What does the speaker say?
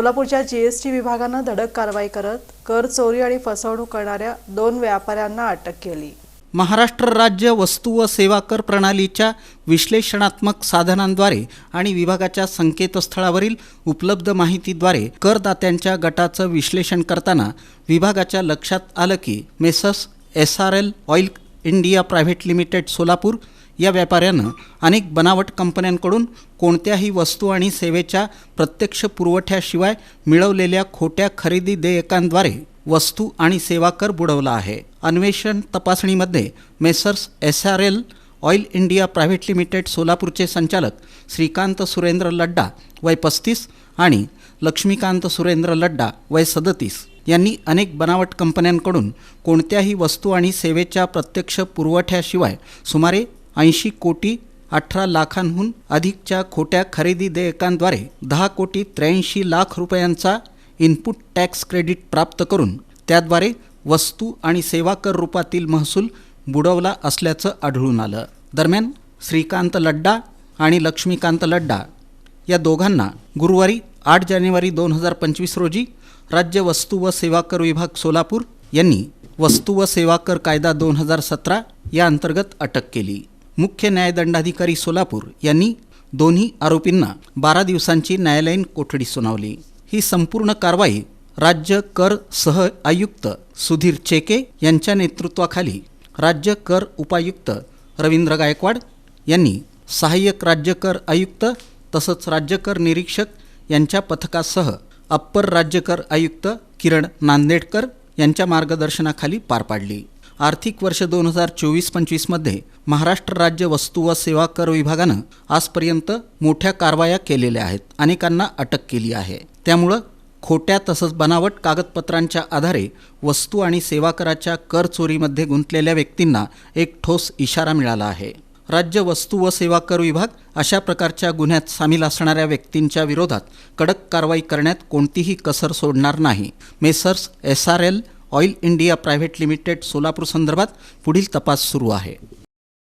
सोलापूरच्या जीएसटी विभागानं धडक कारवाई करत कर चोरी आणि फसवणूक करणाऱ्या दोन व्यापाऱ्यांना अटक केली. महाराष्ट्र राज्य वस्तू व सेवा कर प्रणालीच्या विश्लेषणात्मक साधनांद्वारे आणि विभागाच्या संकेतस्थळावरील उपलब्ध माहितीद्वारे करदात्यांच्या गटाचं विश्लेषण करताना विभागाच्या लक्षात आलं की messrs S R L oil India private limited Solapur या व्यापाऱ्यानं अनेक बनावट कंपन्यांकडून कोणत्याही वस्तू आणि सेवेच्या प्रत्यक्ष पुरवठ्याशिवाय मिळवलेल्या खोट्या खरेदी देयकांद्वारे वस्तू आणि सेवा कर बुडवला आहे. अन्वेषण तपासणीमध्ये messrs S R L oil India private limited सोलापूरचे संचालक श्रीकांत सुरेंद्र लड्डा वय पस्तीस आणि लक्ष्मीकांत सुरेंद्र लड्डा वय सदतीस. यांनी अनेक बनावट कंपन्यांकडून कोणत्याही वस्तू आणि सेवेच्या प्रत्यक्ष पुरवठ्याशिवाय सुमारे ऐंशी कोटी अठरा लाखांहून अधिकच्या खोट्या खरेदी देयकांद्वारे दहा कोटी त्र्याऐंशी लाख रुपयांचा इनपुट टॅक्स क्रेडिट प्राप्त करून त्याद्वारे वस्तू आणि सेवा कर रूपातील महसूल बुडवला असल्याचं आढळून आलं. दरम्यान श्रीकांत लड्डा आणि लक्ष्मीकांत लड्डा या दोघांना गुरुवारी आठ जानेवारी दोन हजार पंचवीस रोजी राज्य वस्तू व सेवा कर विभाग सोलापूर यांनी वस्तू व सेवा कर कायदा दोन हजार सतरा या अंतर्गत अटक केली. मुख्य न्यायदंडाधिकारी सोलापूर यांनी दोन्ही आरोपींना बारा दिवसांची न्यायालयीन कोठडी सुनावली. ही संपूर्ण कारवाई राज्य कर सह आयुक्त सुधीर चेके यांच्या नेतृत्वाखाली राज्य कर उपायुक्त रवींद्र गायकवाड यांनी सहाय्यक राज्य कर आयुक्त तसंच राज्य कर निरीक्षक यांच्या पथकासह अप्पर राज्यकर आयुक्त किरण नांदेडकर यांच्या मार्गदर्शनाखाली पार पाडली. आर्थिक वर्ष दोन हजार चोवीस पंचवीसमध्ये महाराष्ट्र राज्य वस्तू व सेवा कर विभागानं आजपर्यंत मोठ्या कारवाया केलेल्या आहेत. अनेकांना अटक केली आहे. त्यामुळं खोट्या तसंच बनावट कागदपत्रांच्या आधारे वस्तू आणि सेवा कराच्या कर चोरीमध्ये गुंतलेल्या व्यक्तींना एक ठोस इशारा मिळाला आहे. राज्य वस्तू व सेवा कर विभाग अशा प्रकारच्या गुन्ह्यात सामील असणाऱ्या व्यक्तींच्या विरोधात कडक कारवाई करण्यात कोणतीही कसर सोडणार नाही. Messrs S R L oil India private limited Solapur संदर्भात पुढील तपास सुरू आहे.